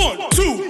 One, two,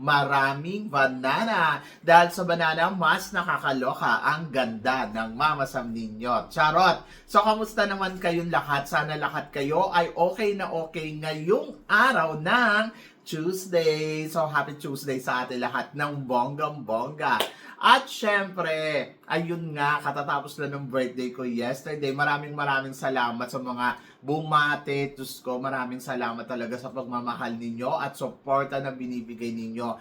maraming banana. Dahil sa banana, mas nakakaloka ang ganda ng mamasam ninyo. Charot! So, kamusta naman kayong lahat? Sana lahat kayo ay okay na okay ngayong araw ng Tuesday. So, happy Tuesday sa atin lahat ng bonggang-bongga. At syempre, ayun nga, katatapos lang ng birthday ko yesterday. Maraming maraming salamat sa mga bumate. Diyos ko, maraming salamat talaga sa pagmamahal ninyo at suporta na binibigay ninyo.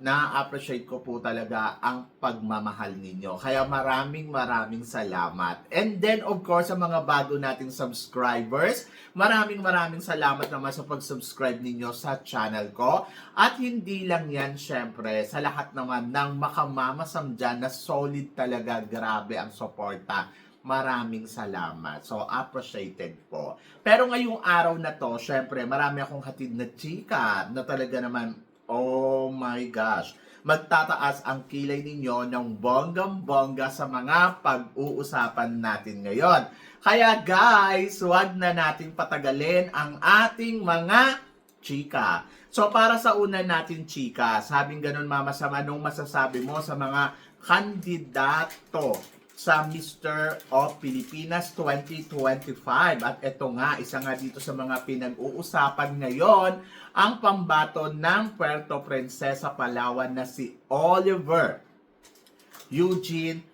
Na-appreciate ko po talaga ang pagmamahal ninyo. Kaya maraming maraming salamat. And then, of course, sa mga bago nating subscribers, maraming maraming salamat naman sa pag-subscribe ninyo sa channel ko. At hindi lang yan, syempre, sa lahat naman ng makamamasam dyan na solid talaga, grabe ang suporta. Maraming salamat. So, appreciated po. Pero ngayong araw na to, syempre, marami akong hatid na chika na talaga naman, oh my gosh, magtataas ang kilay ninyo ng bonggang-bongga sa mga pag-uusapan natin ngayon. Kaya guys, huwag na natin patagalin ang ating mga chika. So para sa una natin chika, sabing ganun mama sa anong masasabi mo sa mga kandidato sa Mr. of Pilipinas 2025. At ito nga, isa nga dito sa mga pinag-uusapan ngayon, ang pambato ng Puerto Princesa, Palawan na si Oliver Eugene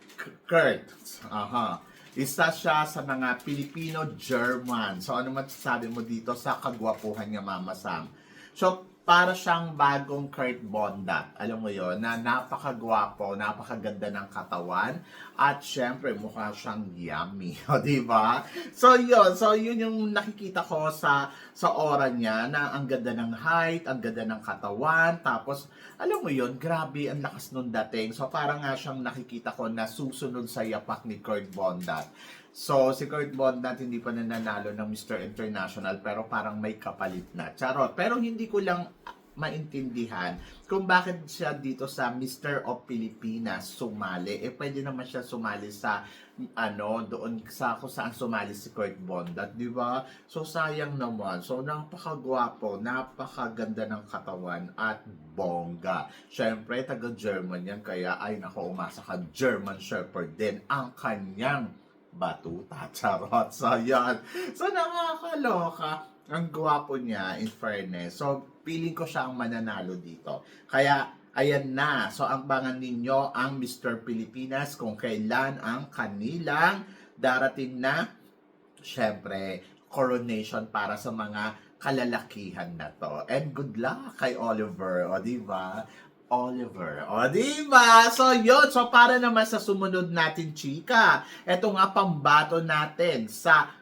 Kurt. Aha. Isa siya sa mga Pilipino-German. So ano masasabi mo dito sa kagwapuhan niya, Mama Sam? So, para siyang bagong Kurt Bondat. Alam mo yon na napakagwapo, napakaganda ng katawan, at syempre mukha siyang yummy. O, di ba? So, yun. So, yun yung nakikita ko sa sa aura niya na ang ganda ng height, ang ganda ng katawan, tapos, alam mo yon grabe ang lakas nung dating. So, parang nga siyang nakikita ko na susunod sa yapak ni Kurt Bondat. So, si Kurt Bondat hindi pa nananalo ng Mr. International pero parang may kapalit na. Charot. Pero hindi ko lang maintindihan kung bakit siya dito sa Mr. of Pilipinas sumali. Eh, pwede naman siya sumali sa ano, doon sa kung saan sumali si Kurt Bondat, di ba? So, sayang naman. So, napakagwapo, napakaganda ng katawan at bongga. Siyempre, taga-German yan, kaya ay nako, umasa ka, German Shepherd din ang kanyang batuta. Charot. So, yan. So, nakakaloka. Ang gwapo niya, in fairness. So, feeling ko siya ang mananalo dito. Kaya, ayan na. So, ang bangan ninyo ang Mr. Pilipinas kung kailan ang kanilang darating na, syempre, coronation para sa mga kalalakihan na to. And good luck kay Oliver, o di ba? Oliver. O, di ba? So, yun. So, para naman sa sumunod natin, chika. Ito nga pambato natin sa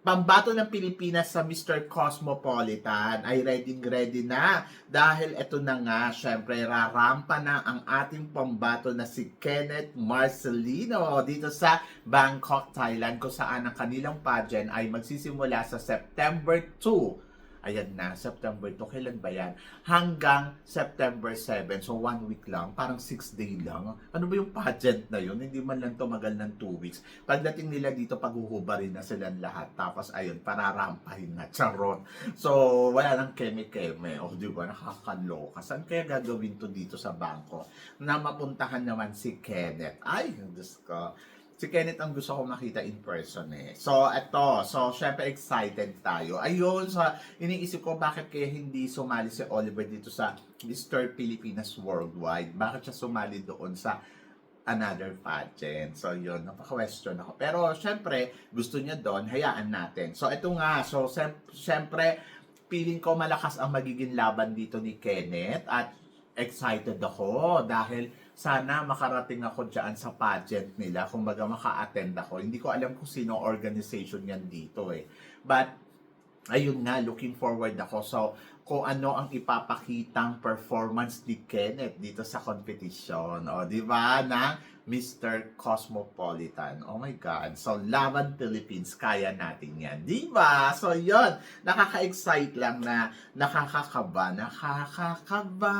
pambato ng Pilipinas sa Mr. Cosmopolitan ay ready ready na dahil ito na nga syempre rarampa na ang ating pambato na si Kenneth Marcelino dito sa Bangkok, Thailand kung saan ang kanilang pageant ay magsisimula sa September 2 Ayan na, September 2. Kailan ba yan? Hanggang September 7. So, one week lang. Parang six day lang. Ano ba yung pageant na yun? Hindi man lang tumagal ng two weeks. Pagdating nila dito, paghuhubarin na silang lahat. Tapos, ayun, pararampahin na. Charot. So, wala nang keme-keme. O, di ba? Nakakaloka. Saan kaya gagawin to dito sa bangko? Na mapuntahan naman si Kenneth. Ay, Diyos ko. Si Kenneth ang gusto ko makita in person eh. So, eto. So, syempre excited tayo. Ayun, sa iniisip ko bakit kaya hindi sumali si Oliver dito sa Mr. Pilipinas Worldwide. Bakit siya sumali doon sa another pageant. So, yun, napaka-question ako. Pero, syempre, gusto niya doon, hayaan natin. So, ito nga. So, syempre, feeling ko malakas ang magiging laban dito ni Kenneth at excited ako dahil sana makarating ako dyan sa pageant nila, kumbaga maka-attend ako. Hindi ko alam kung sino organization yan dito eh. But, ayun nga, looking forward ako. So, kung ano ang ipapakitang performance ni Kenneth dito sa competition. O, di ba? Na Mr. Cosmopolitan. Oh my God. So, Laban Philippines, kaya natin yan. Di ba? So, yun. Nakaka-excite lang na nakakakaba. Nakakakaba.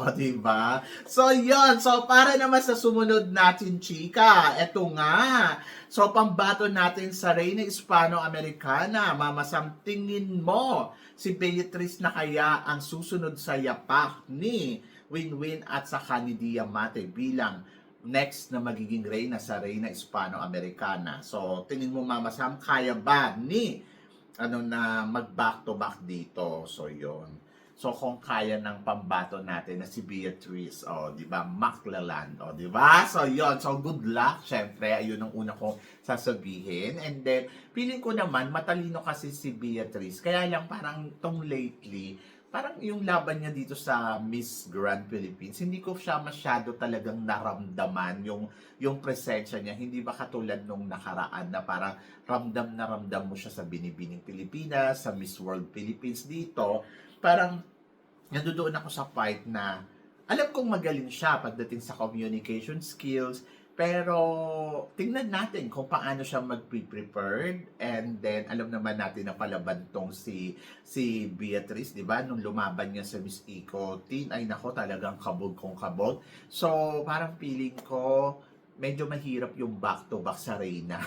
O, di ba? So, yun. So, para naman sa sumunod natin, chika. Eto nga. So, pambato natin sa Reyna Hispano-Americana. Mamasam tingin mo si Beatrice na kaya ang susunod sa yapak ni Win-Win at sa ni Diamante bilang next na magiging reyna sa Reyna Hispano-Americana. So, tingin mo Mama Sam, kaya ba ni ano na mag back to back dito? So, yon. So, kung kaya ng pambato natin na si Beatrice, o, di ba, Maclalan, o, di ba? So, yon. So, good luck, syempre. Ayun ang una kong sasabihin. And then, feeling ko naman, matalino kasi si Beatrice. Kaya lang parang tong lately, parang yung laban niya dito sa Miss Grand Philippines, hindi ko siya masyado talagang naramdaman yung yung presensya niya. Hindi ba katulad nung nakaraan na parang ramdam na ramdam mo siya sa Binibining Pilipinas, sa Miss World Philippines dito. Parang nandoon ako sa fight na alam kong magaling siya pagdating sa communication skills, pero tingnan natin kung paano siya mag-prepared and then alam naman natin na palaban tong si si Beatrice, 'di ba? Nung lumaban niya sa Miss Eco Teen, ay nako talagang kabog kong kabog. So, parang feeling ko medyo mahirap yung back to back sa Reyna.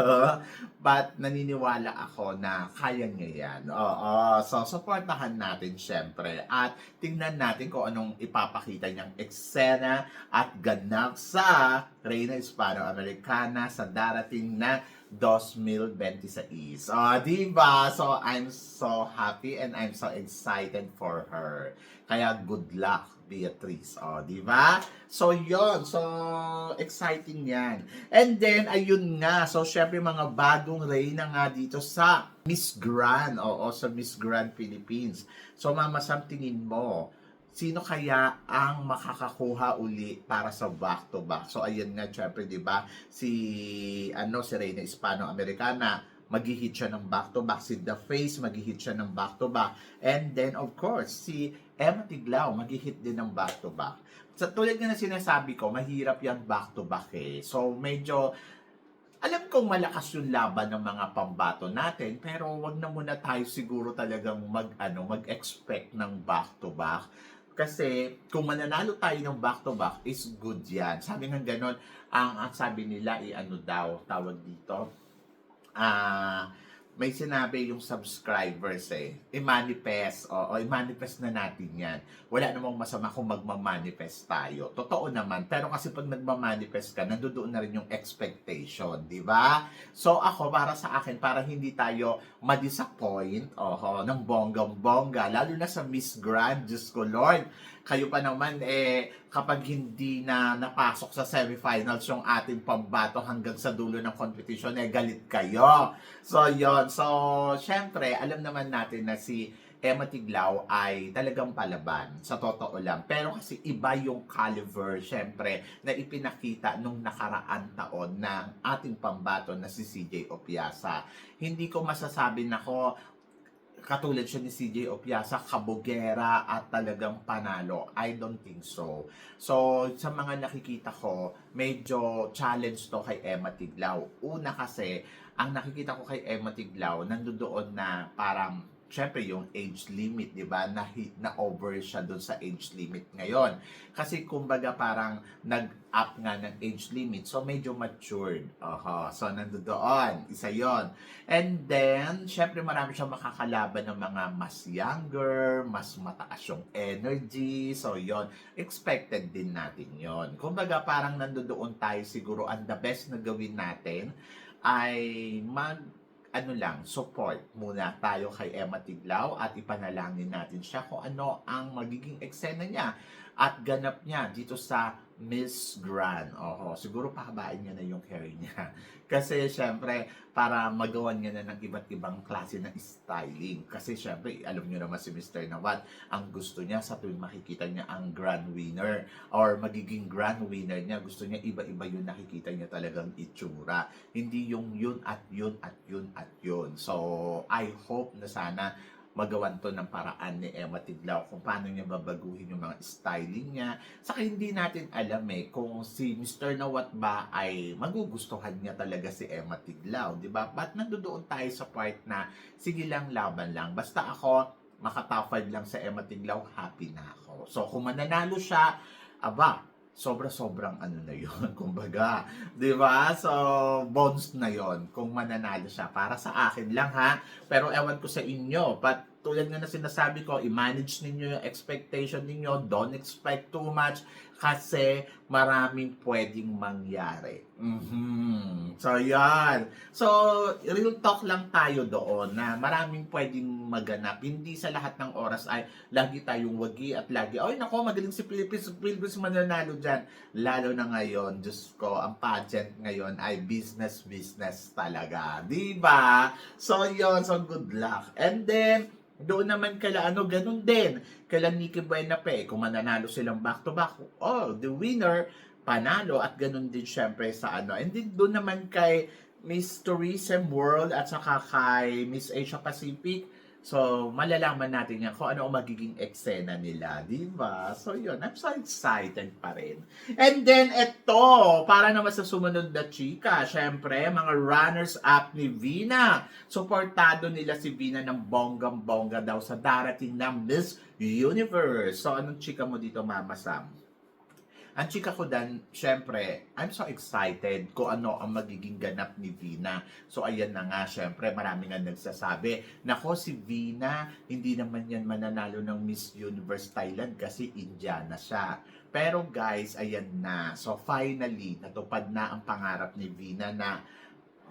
But naniniwala ako na kaya niya yan. Oo. So, supportahan natin syempre. At tingnan natin kung anong ipapakita niyang eksena at ganap sa Reyna Hispano-Americana sa darating na 2026. Oh, di ba? So, I'm so happy and I'm so excited for her. Kaya good luck, Beatrice. Oh, di ba? So, yon So, exciting yan. And then, ayun nga. So, syempre, mga bagong reyna nga dito sa Miss Grand. Oo, sa Miss Grand Philippines. So, mama, Sam, tingin mo, sino kaya ang makakakuha uli para sa back to back? So ayun nga syempre 'di ba si ano si Reyna Hispano-Americana maghihit siya ng back to back si The Face maghihit siya ng back to back and then of course si Emma Tiglao maghihit din ng back to back. Sa tulad nga na sinasabi ko, mahirap yan back to back eh. So medyo alam kong malakas yung laban ng mga pambato natin, pero wag na muna tayo siguro talagang mag ano, mag-expect ng back to back. Kasi kung mananalo tayo ng back to back is good yan. Sabi nga ganon, ang, ang sabi nila i ano daw tawag dito. Ah, may sinabi yung subscribers eh, i-manifest, o, o i-manifest na natin yan. Wala namang masama kung magmamanifest tayo. Totoo naman, pero kasi pag nagmamanifest ka, nandoon na rin yung expectation, di ba? So ako, para sa akin, para hindi tayo ma-disappoint, oho, ng bonggang-bongga, lalo na sa Miss Grand, Diyos ko Lord, kayo pa naman eh kapag hindi na napasok sa semifinals yung ating pambato hanggang sa dulo ng competition eh galit kayo. So yon. So syempre alam naman natin na si Emma Tiglao ay talagang palaban sa totoo lang. Pero kasi iba yung caliber syempre na ipinakita nung nakaraan taon ng ating pambato na si CJ Opiasa. Hindi ko masasabi na ko katulad siya ni CJ Opiasa, kabogera at talagang panalo. I don't think so. So, sa mga nakikita ko, medyo challenge to kay Emma Tiglao. Una kasi, ang nakikita ko kay Emma Tiglao, nandoon na parang syempre yung age limit, 'di ba? Na na over siya doon sa age limit ngayon. Kasi kumbaga parang nag-up nga ng age limit. So medyo matured. Oho. So nandoon, isa 'yon. And then syempre marami siyang makakalaban ng mga mas younger, mas mataas yung energy. So 'yon, expected din natin 'yon. Kumbaga parang nandoon tayo siguro ang the best na gawin natin ay mag ano lang, support muna tayo kay Emma Tiglao at ipanalangin natin siya kung ano ang magiging eksena niya at ganap niya dito sa Miss Grand. Oho, siguro pahabain niya na yung hair niya. Kasi syempre, para magawan niya na ng iba't ibang klase ng styling. Kasi syempre, alam niyo naman si Mr. Nawat, ang gusto niya sa tuwing makikita niya ang grand winner or magiging grand winner niya, gusto niya iba-iba yung nakikita niya talagang itsura. Hindi yung yun at yun at yun at yun. So, I hope na sana magawan to ng paraan ni Emma Tiglao kung paano niya babaguhin yung mga styling niya. Saka hindi natin alam eh kung si Mr. Nawat ba ay magugustuhan niya talaga si Emma Tiglao, di ba? Ba't nandoon tayo sa part na sige lang, laban lang. Basta ako, makatop 5 lang sa Emma Tiglao, happy na ako. So kung mananalo siya, aba, sobra-sobrang ano na yun, kumbaga. Di ba? So, bonus na yon kung mananalo siya. Para sa akin lang ha. Pero ewan ko sa inyo. But tulad nga na sinasabi ko, i-manage ninyo yung expectation ninyo. Don't expect too much kasi maraming pwedeng mangyari. Mhm. So, yan. So, real talk lang tayo doon na maraming pwedeng maganap. Hindi sa lahat ng oras ay lagi tayong wagi at lagi, ay nako, magaling si Philippines, Philippines mananalo dyan. Lalo na ngayon, Diyos ko, ang pageant ngayon ay business, business talaga. Di ba? So, yun. So, good luck. And then, doon naman kala ano, ganun din. Kala Nikki Buenape, kung mananalo silang back-to-back, oh, the winner, panalo at ganun din syempre sa ano. And then doon naman kay Miss Tourism World at saka kay Miss Asia Pacific, So, malalaman natin yan kung ano ang magiging eksena nila, di ba? So, yun. I'm so excited pa rin. And then, eto, para naman sa sumunod na chika, syempre, mga runners-up ni Vina. Suportado nila si Vina ng bonggang-bongga daw sa darating na Miss Universe. So, anong chika mo dito, Mama Sam? Ang chika ko dan, syempre, I'm so excited kung ano ang magiging ganap ni Vina. So, ayan na nga, syempre, marami nga nagsasabi, nako si Vina, hindi naman yan mananalo ng Miss Universe Thailand kasi Indiana siya. Pero guys, ayan na. So, finally, natupad na ang pangarap ni Vina na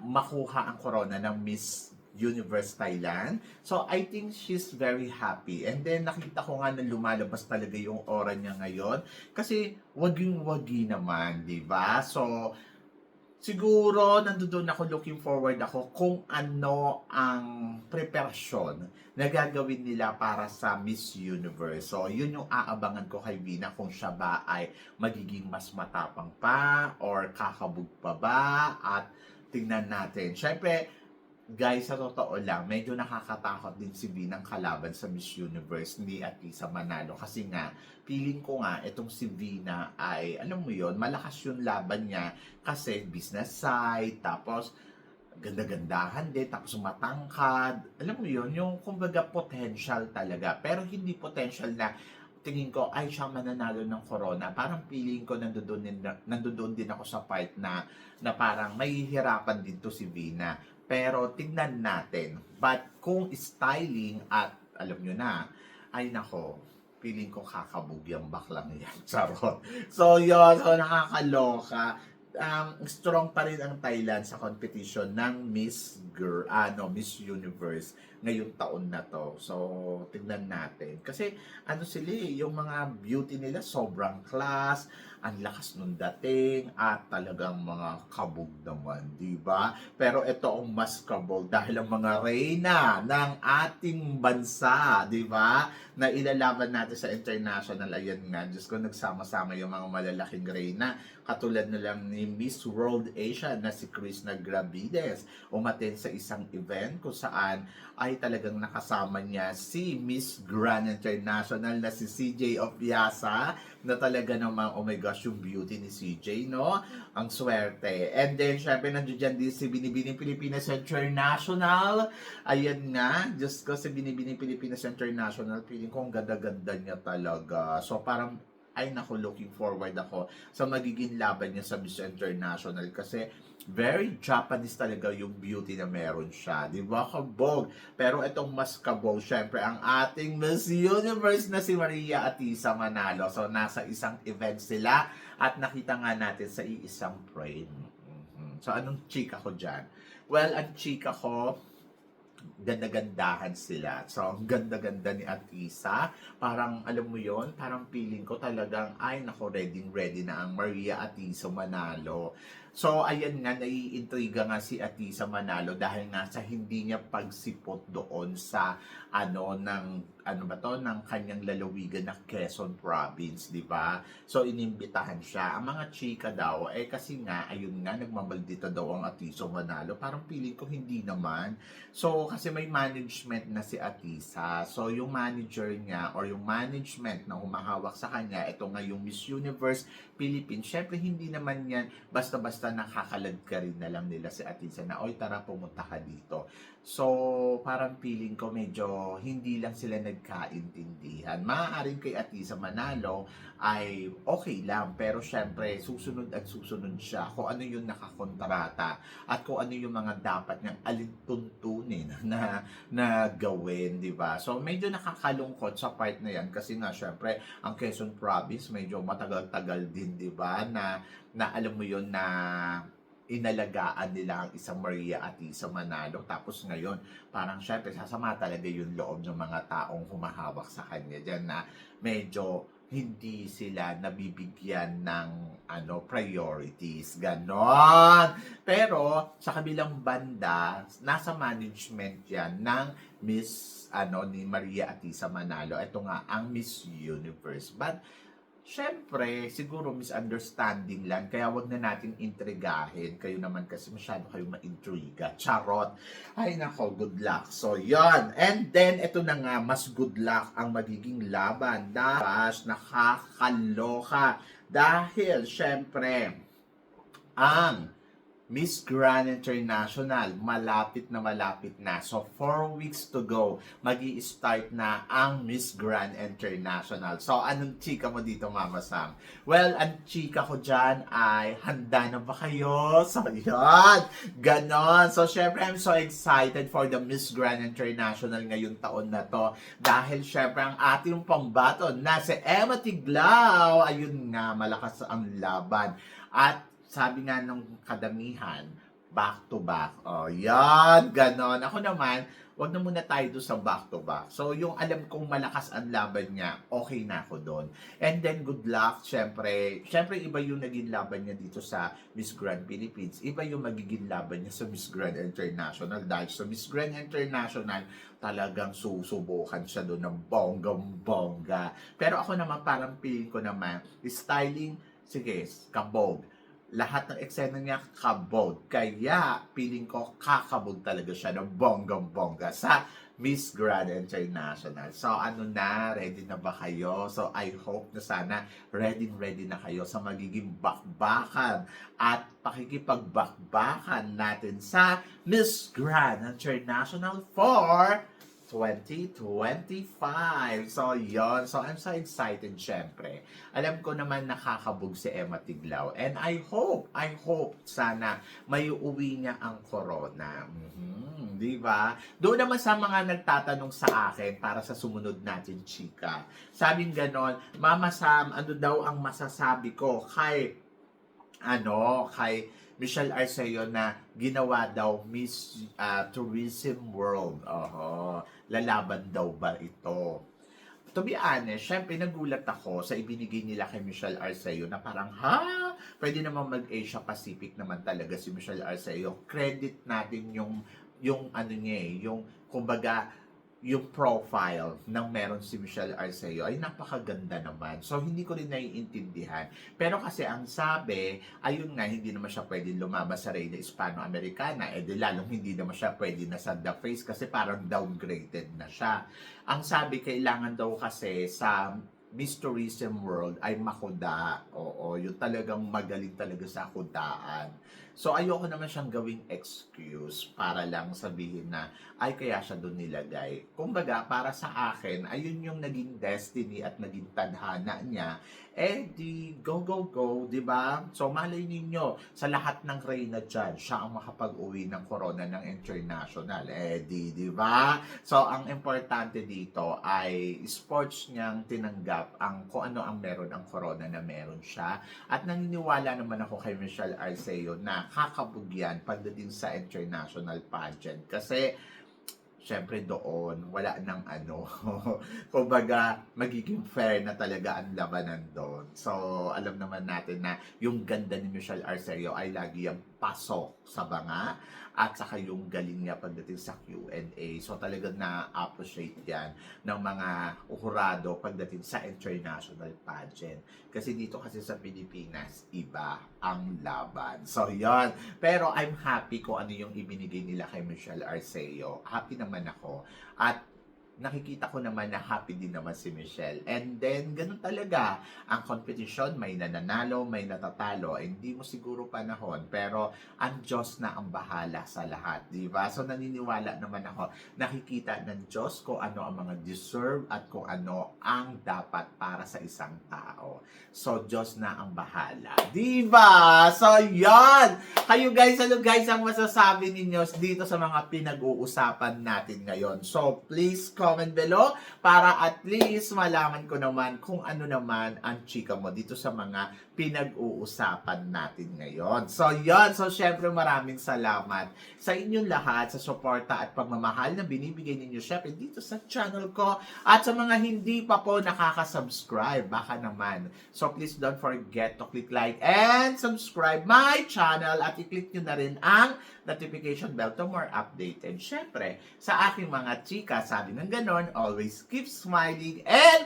makuha ang corona ng Miss Universe Thailand. So, I think she's very happy. And then, nakita ko nga na lumalabas talaga yung aura niya ngayon. Kasi, waging-wagi naman, di ba? So, siguro, nandoon ako looking forward ako kung ano ang preparasyon na gagawin nila para sa Miss Universe. So, yun yung aabangan ko kay Vina kung siya ba ay magiging mas matapang pa or kakabog pa ba at tingnan natin. Siyempre, guys, sa totoo lang, medyo nakakatakot din si Vinang kalaban sa Miss Universe ni at sa Manalo. Kasi nga, feeling ko nga, itong si Vina ay, alam mo yon malakas yung laban niya kasi business side, tapos ganda-gandahan din, tapos matangkad. Alam mo yon yung kumbaga potential talaga. Pero hindi potential na tingin ko, ay siya mananalo ng corona. Parang feeling ko nandoon din, nandoon din ako sa part na, na parang mahihirapan din to si Vina. Pero tignan natin. But kung styling at alam nyo na, ay nako, feeling ko kakabog yung baklang yan. Charot. So yun, so nakakaloka. Um, strong pa rin ang Thailand sa competition ng Miss Girl, ano, Miss Universe ngayong taon na to. So, tignan natin. Kasi, ano sila eh, yung mga beauty nila sobrang class, ang lakas nung dating, at talagang mga kabog naman, di ba? Pero ito ang mas kabog dahil ang mga reyna ng ating bansa, di ba? Na ilalaban natin sa international, ayan nga, Diyos ko, nagsama-sama yung mga malalaking reyna, katulad na lang ni Miss World Asia na si Chris Nagravides, umaten sa isang event kung saan ay talagang nakasama niya si Miss Grand International na si CJ Opiasa na talaga namang, oh my gosh, yung beauty ni CJ, no? Ang swerte. And then, syempre, nandiyan din si Binibining Pilipinas International. Ayan nga, Diyos ko, si Binibining Pilipinas International, feeling ko ang ganda-ganda niya talaga. So, parang, ay nako, looking forward ako sa magiging laban niya sa Miss International kasi very Japanese talaga yung beauty na meron siya. Di ba? Kabog. Pero itong mas kabog, syempre, ang ating Miss Universe na si Maria Atisa Manalo. So, nasa isang event sila at nakita nga natin sa iisang frame. Mhm. So, anong chika ko dyan? Well, ang chika ko, ganda-gandahan sila. So, ang ganda-ganda ni Atisa. Parang, alam mo yon parang feeling ko talagang, ay, nako, ready, ready na ang Maria Atisa Manalo. So, ayan nga, naiintriga nga si Atisa Manalo dahil nga sa hindi niya pagsipot doon sa, ano, ng, ano ba to, ng kanyang lalawigan na Quezon Province, di ba? So, inimbitahan siya. Ang mga chika daw, eh kasi nga, ayun nga, nagmamaldita daw ang Atiso Manalo. Parang feeling ko hindi naman. So, kasi may management na si Atisa. So, yung manager niya or yung management na humahawak sa kanya, ito nga yung Miss Universe Philippines, syempre hindi naman yan basta-basta nakakalag ka rin na lang nila si Atisa na, oy, tara pumunta ka dito. So, parang feeling ko medyo hindi lang sila nagkaintindihan. Maaaring kay Atisa Manalo ay okay lang, pero syempre susunod at susunod siya kung ano yung nakakontrata at kung ano yung mga dapat niyang alintuntunin na, na gawin, di ba? So, medyo nakakalungkot sa part na yan kasi nga syempre ang Quezon Province medyo matagal-tagal din, di ba? Na, na alam mo yun na inalagaan nila ang isang Maria at isang Manalo. Tapos ngayon, parang syempre sasama talaga yung loob ng mga taong humahawak sa kanya dyan na medyo hindi sila nabibigyan ng ano priorities. Ganon! Pero sa kabilang banda nasa management yan ng Miss ano ni Maria Atisa Manalo. Ito nga ang Miss Universe. But Siyempre, siguro misunderstanding lang, kaya wag na natin intrigahin. Kayo naman kasi masyado kayo ma-intriga. Charot. Ay nako, good luck. So, yon And then, ito na nga, mas good luck ang magiging laban. Dahil nakakaloka. Dahil, syempre, ang Miss Grand International, malapit na malapit na. So, four weeks to go, mag start na ang Miss Grand International. So, anong chika mo dito, Mama Sam? Well, ang chika ko dyan ay, handa na ba kayo? So, yan! Ganon! So, syempre, I'm so excited for the Miss Grand International ngayong taon na to. Dahil, syempre, ang ating pambato na si Emma Tiglao, ayun nga, malakas ang laban. At sabi nga nung kadamihan, back to back. Oh, yan, ganon. Ako naman, wag na muna tayo doon sa back to back. So, yung alam kong malakas ang laban niya, okay na ako doon. And then, good luck, syempre. Syempre, iba yung naging laban niya dito sa Miss Grand Philippines. Iba yung magiging laban niya sa Miss Grand International. Dahil sa Miss Grand International, talagang susubukan siya doon ng bonggang-bongga. Pero ako naman, parang feeling ko naman, styling, sige, kabog lahat ng eksena niya kabog. Kaya, feeling ko, kakabog talaga siya ng bonggang-bongga sa Miss Grand International. So, ano na? Ready na ba kayo? So, I hope na sana ready-ready na kayo sa magiging bakbakan at pakikipagbakbakan natin sa Miss Grand International for 2025. So, yon So, I'm so excited, syempre. Alam ko naman nakakabog si Emma Tiglao. And I hope, I hope, sana may uwi niya ang corona. Mhm, Di ba? Doon naman sa mga nagtatanong sa akin para sa sumunod natin, chika. Sabing ganon, Mama Sam, ano daw ang masasabi ko kay, ano, kay Michelle Arceo na ginawa daw Miss uh, Tourism World. Oho, lalaban daw ba ito? To be honest, syempre nagulat ako sa ibinigay nila kay Michelle Arceo na parang, ha? Pwede naman mag-Asia Pacific naman talaga si Michelle Arceo. Credit natin yung, yung ano niya eh, yung, kumbaga, yung profile ng meron si Michelle Arceo ay napakaganda naman. So, hindi ko rin naiintindihan. Pero kasi ang sabi, ayun nga, hindi naman siya pwede lumabas sa Reyna Hispano-Americana. Eh, di lalong hindi naman siya pwede na sa The Face kasi parang downgraded na siya. Ang sabi, kailangan daw kasi sa Miss World ay makuda. Oo, yung talagang magaling talaga sa kudaan. So, ayoko naman siyang gawing excuse para lang sabihin na, ay kaya siya doon nilagay. Kumbaga, para sa akin, ayun yung naging destiny at naging tadhana niya. Eh, di go, go, go, di ba? So, malay ninyo, sa lahat ng reyna dyan, siya ang makapag-uwi ng corona ng international. Eh, di, di ba? So, ang importante dito ay sports niyang tinanggap ang kung ano ang meron ang corona na meron siya. At naniniwala naman ako kay Michelle Arceo na kakabugyan pagdating sa international pageant. Kasi, syempre doon, wala nang ano, kumbaga, magiging fair na talaga ang labanan doon. So, alam naman natin na yung ganda ni Michelle Arceo ay lagi ang pasok sa banga at saka yung galing niya pagdating sa Q&A. So, talagang na-appreciate yan ng mga uhurado pagdating sa international pageant. Kasi dito kasi sa Pilipinas, iba ang laban. So, yon Pero I'm happy kung ano yung ibinigay nila kay Michelle Arceo. Happy naman ako. At nakikita ko naman na happy din naman si Michelle. And then, ganun talaga. Ang competition, may nananalo, may natatalo. Hindi mo siguro panahon, pero ang Diyos na ang bahala sa lahat. Di ba? So, naniniwala naman ako. Nakikita ng Diyos kung ano ang mga deserve at kung ano ang dapat para sa isang tao. So, Diyos na ang bahala. Di ba? So, yan! Kayo guys, ano guys ang masasabi ninyo dito sa mga pinag-uusapan natin ngayon? So, please comment below para at least malaman ko naman kung ano naman ang chika mo dito sa mga pinag-uusapan natin ngayon. So, yan. So, syempre maraming salamat sa inyong lahat sa suporta at pagmamahal na binibigay ninyo syempre dito sa channel ko at sa mga hindi pa po nakaka-subscribe. Baka naman. So, please don't forget to click like and subscribe my channel at i-click nyo na rin ang notification bell to more updated. Syempre, sa aking mga chika, sabi ng ganon, always keep smiling and